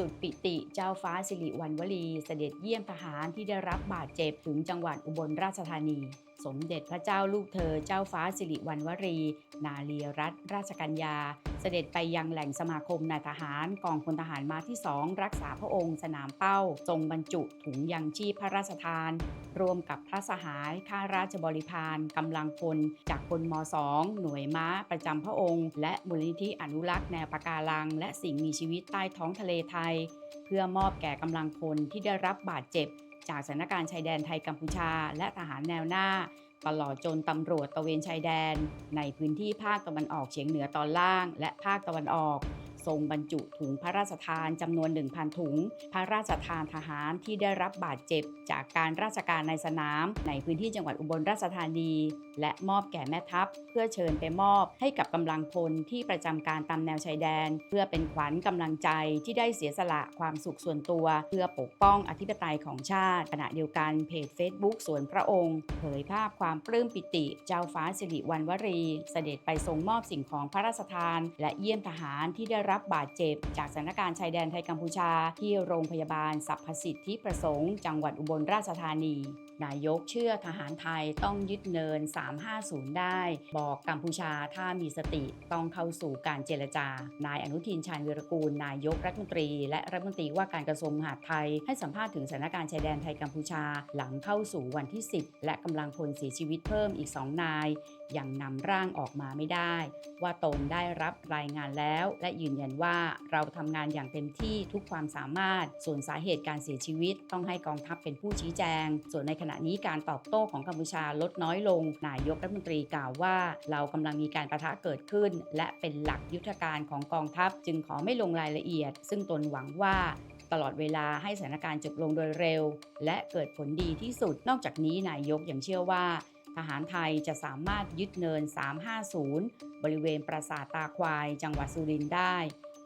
สุดปิติเจ้าฟ้าสิริวัณวลี เสด็จเยี่ยมทหารที่ได้รับบาดเจ็บถึงจังหวัดอุบลราชธานี สมเด็จพระเจ้าลูกเธอ เจ้าฟ้าสิริวัณวรี นาลีรัตนราชกัญญา เสด็จไปยังแหล่งสมาคมนายทหารกองพลทหารมาที่2รักษาพระองค์สนามเป้า ทรงบรรจุถุงยังชีพพระราชทาน รวมกับพระสหายข้าราชบริพารกำลังพล จากพลม 2 หน่วยม้าประจำพระองค์ และมูลนิธิอนุรักษ์แนวปะการัง และสิ่งมีชีวิตใต้ท้องทะเลไทย เพื่อมอบแก่กำลังพลที่ได้รับบาดเจ็บ จากสถานการณ์ชายแดนไทยกัมพูชา และทหารแนวหน้า ตลอดจนตำรวจตะเวนชายแดน ในพื้นที่ภาคตะวันออกเฉียงเหนือตอนล่าง และภาคตะวันออก ทรงบรรจุถุงพระราชทานจำนวน 1,000 ถุง พระราชทานทหารที่ได้รับบาดเจ็บ จากการราชการในสนาม ในพื้นที่จังหวัดอุบลราชธานี และมอบแก่แม่ทัพ เพื่อเชิญไปมอบให้กับกำลังพลที่ประจำการตามแนวชายแดน เพื่อเป็นขวัญกำลังใจที่ได้เสียสละความสุขส่วนตัว เพื่อปกป้องอธิปไตยของชาติ ขณะเดียวกันเพจ Facebook สวนพระองค์ เผยภาพความปลื้มปิติ เจ้าฟ้าสิริวัณวรี เสด็จไปทรงมอบสิ่งของพระราชทาน และเยี่ยมทหารที่ได้รับบาดเจ็บ จากสถานการณ์ชายแดนไทยกัมพูชา ที่โรงพยาบาลสรรพสิทธิประสงค์ จังหวัดอุบลราชธานี นายกเชื่อทหารไทยต้องยึดเนิน 350 ได้ บอกกัมพูชาถ้ามีสติต้องเข้าสู่การเจรจา นายอนุทินชาญวิรกูล นายกรัฐมนตรี และรัฐมนตรีว่าการกระทรวงมหาดไทย ให้สัมภาษณ์ถึงสถานการณ์ชายแดนไทยกัมพูชา หลังเข้าสู่วันที่ 10 และกำลังพลเสียชีวิตเพิ่มอีก 2 นาย ยังนำร่างออกมาไม่ได้ ว่าตนได้รับรายงานแล้ว และยืนยันว่าเราทำงานอย่างเต็มที่ทุกความสามารถ ส่วนสาเหตุการเสียชีวิต ต้องให้กองทัพเป็นผู้ชี้แจง ส่วนในขณะนี้การตอบโต้ของกัมพูชาลดน้อยลง นายกรัฐมนตรีกล่าวว่า เรากำลังมีการประทะเกิดขึ้น และเป็นหลักยุทธการของกองทัพ จึงขอไม่ลงรายละเอียด ซึ่งตนหวังว่าตลอดเวลาให้สถานการณ์จบลงโดยเร็ว และเกิดผลดีที่สุด นอกจากนี้นายกยังเชื่อว่า หารไทยจะสามารถยึดเนิน 350 บริเวณปราสาทตาควาย จังหวัดสุรินทร์ได้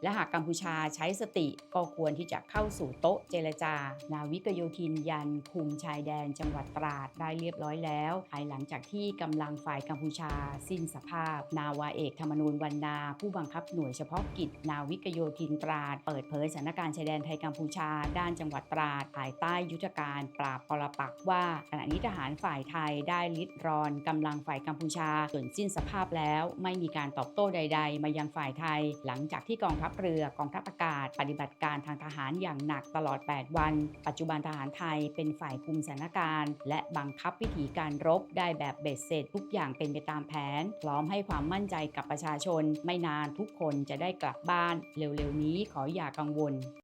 และหากกัมพูชาใช้สติก็ควรที่จะเข้าสู่โต๊ะเจรจา นาวิกโยธินยันคุมชายแดนจังหวัดตราดได้เรียบร้อยแล้วภายหลังจากที่กำลังฝ่ายกัมพูชา สิ้นสภาพ นาวาเอกธรรมนูญวรรณาผู้บังคับหน่วยเฉพาะกิจ นาวิกโยธินตราด เปิดเผยสถานการณ์ชายแดนไทยกัมพูชา ด้านจังหวัดตราดภายใต้ยุทธการปราบปรปักว่าขณะนี้ทหารฝ่ายไทยได้ลิดรอนกำลังฝ่ายกัมพูชาจนสิ้นสภาพแล้ว ไม่มีการตอบโต้ใด ๆ มายังฝ่ายไทย หลังจากที่กองทัพเรือกองทัพอากาศ ปฏิบัติการทางทหารอย่างหนักตลอด 8 วัน ปัจจุบันทหารไทยเป็นฝ่ายคุมสถานการณ์ และบังคับวิธีการรบได้แบบเบ็ดเสร็จ ทุกอย่างเป็นไปตามแผน พร้อมให้ความมั่นใจกับประชาชน ไม่นานทุกคนจะได้กลับบ้าน เร็วๆนี้ขออย่ากังวล